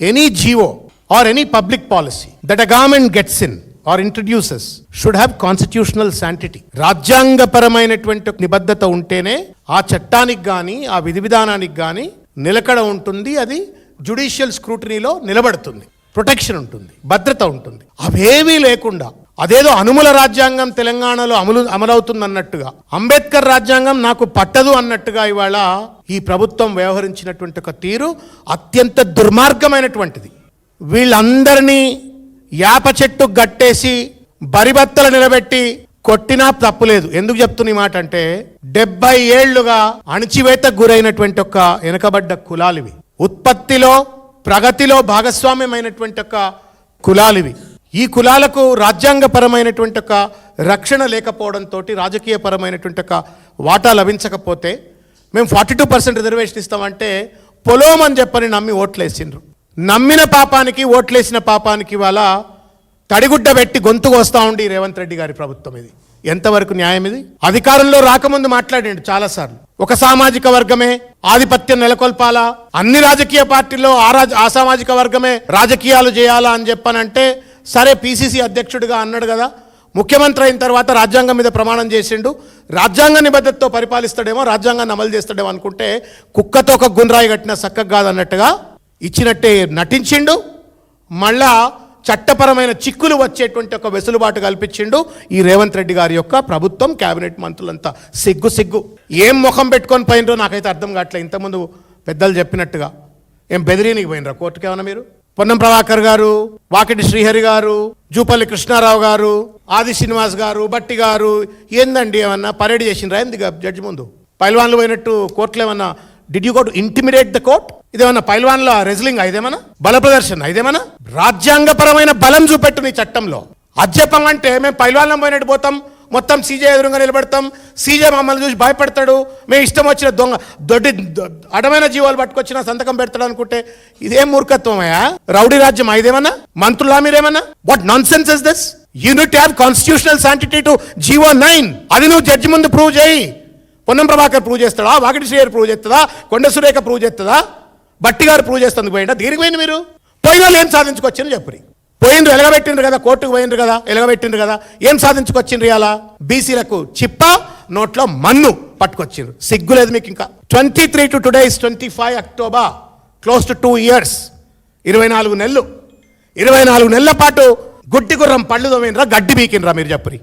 Any GO or any public policy that a government gets in or introduces should have constitutional sanctity రాజ్యాంగపరమైనటువంటి నిబద్ధత ఉంటేనే ఆ చట్టానికి కానీ ఆ విధి విధానానికి కానీ నిలకడ ఉంటుంది. అది జుడిషియల్ స్క్రూటనీలో నిలబడుతుంది. ప్రొటెక్షన్ ఉంటుంది. భద్రత ఉంటుంది. అవేవీ లేకుండా అదేదో అనుముల రాజ్యాంగం తెలంగాణలో అమలు అమలవుతుందన్నట్టుగా. అంబేద్కర్ రాజ్యాంగం నాకు పట్టదు అన్నట్టుగా ఇవాళ ఈ ప్రభుత్వం వ్యవహరించినటువంటి ఒక తీరు అత్యంత దుర్మార్గమైనటువంటిది. వీళ్ళందరినీ యాప చెట్టు గట్టేసి బరిబత్తలు నిలబెట్టి కొట్టినా తప్పులేదు ఎందుకు చెప్తున్న ఈ మాట అంటే డెబ్బై ఏళ్ళుగా అణచివేతకు గురైనటువంటి ఒక వెనకబడ్డ కులాలివి. ఉత్పత్తిలో ప్రగతిలో భాగస్వామ్యమైనటువంటి ఒక కులాలివి. ఈ కులాలకు రాజ్యాంగపరమైనటువంటి ఒక రక్షణ లేకపోవడంతో రాజకీయపరమైనటువంటి ఒక వాటా లభించకపోతే మేము ఫార్టీ టూ పర్సెంట్ రిజర్వేషన్ ఇస్తామంటే పొలోమని చెప్పని నమ్మి ఓట్లేసిండ్రు. నమ్మిన పాపానికి ఓట్లేసిన పాపానికి వాళ్ళ తడిగుడ్డ పెట్టి గొంతు వస్తూ ఉండి రేవంత్ రెడ్డి గారి ప్రభుత్వం ఇది. ఎంతవరకు న్యాయం ఇది? అధికారంలో రాకముందు మాట్లాడండి చాలాసార్లు. ఒక సామాజిక వర్గమే ఆధిపత్యం నెలకొల్పాలా? అన్ని రాజకీయ పార్టీల్లో ఆ రాజ ఆ సామాజిక వర్గమే రాజకీయాలు చేయాలా అని చెప్పనంటే సరే పీసీసీ అధ్యక్షుడిగా అన్నాడు కదా ముఖ్యమంత్రి అయిన తర్వాత రాజ్యాంగం మీద ప్రమాణం చేసిండు రాజ్యాంగ నిబద్ధతతో పరిపాలిస్తాడేమో రాజ్యాంగాన్ని అమలు చేస్తాడేమో అనుకుంటే కుక్కతో ఒక గుండ్రాయి కట్టిన చక్కగా కాదన్నట్టుగా ఇచ్చినట్టే నటించిండు మళ్ళా చట్టపరమైన చిక్కులు వచ్చేటువంటి ఒక వెసులుబాటు కల్పించిండు ఈ రేవంత్ రెడ్డి గారి యొక్క ప్రభుత్వం కేబినెట్ మంత్రులంతా. సిగ్గు సిగ్గు. ఏం ముఖం పెట్టుకొని పోయినరో నాకైతే అర్థం కావట్లేదు ఇంతకుముందు పెద్దలు చెప్పినట్టుగా. ఏం బెదిరీనికి పోయినరా కోర్టుకేమన్నా మీరు? పొన్నం ప్రభాకర్ గారు వాకిటి శ్రీహరి గారు జూపల్లి కృష్ణారావు గారు ఆది శ్రీనివాస్ గారు బట్టి గారు ఏందండి ఏమన్నా పరేడ్ చేసిండ్రా? ఏంది జడ్జి ముందు? పైల్వాన్లు పోయినట్టు కోర్టులు ఏమన్నా did you go to intimidate the court ఇదేమన్నా పైల్వాన్ల రెజ్లింగ్ ఇదేమన్నా? బల ప్రదర్శన ఇదేమన్నా? రాజ్యాంగపరమైన బలం చూపెట్టు నీ చట్టంలో. అధ్యపం అంటే మేము పైల్వాన్లం పోయినట్టు పోతాం మొత్తం సీజే ఎదురుగా నిలబడతాం. సీజే మమ్మల్ని చూసి భయపడతాడు. మేము ఇష్టం వచ్చిన దొంగ దొడ్డి దొ- అడమైన జీవాలు పట్టుకొచ్చిన సంతకం పెడతాడు అనుకుంటే ఇదేం మూర్ఖత్వం అయ్యా? రౌడీ రాజ్యం ఇదేమన్నా? మంత్రులా మీరేమన్నా? What nonsense is this you need have constitutional sanctity to GO nine అది నువ్వు జడ్జి ముందు ప్రూవ్ చేయి. పొన్నం ప్రభాకర్ ప్రూవ్ చేస్తాడా? వాకిటి శ్రీయర్ ప్రూవ్ చేస్తుందా? కొండ సురేఖ ప్రూవ్ చేస్తుందా? బట్టి గారు ప్రూవ్ చేస్తుంది పోయిందా దీనికి పోయింది మీరు? పోయిన వాళ్ళు ఏం సాధించుకొచ్చింది చెప్పురి పోయిండ్రు ఎలగబెట్టిండ్రు కదా కోర్టుకు పోయిండ్రు కదా ఎలగబెట్టిండ్రు కదా ఏం సాధించుకొచ్చిండ్రు ఇలా బీసీలకు చిప్ప నోట్లో మన్ను పట్టుకొచ్చిండ్రు. సిగ్గులేదు మీకు ఇంకా. Twenty three to today is twenty five October close to two years ఇరవై నాలుగు నెలలు. ఇరవై నాలుగు నెలల పాటు గుడ్డి గుర్రం పళ్ళు తోమినరా గడ్డి బీకినరా మీరు చెప్పురి.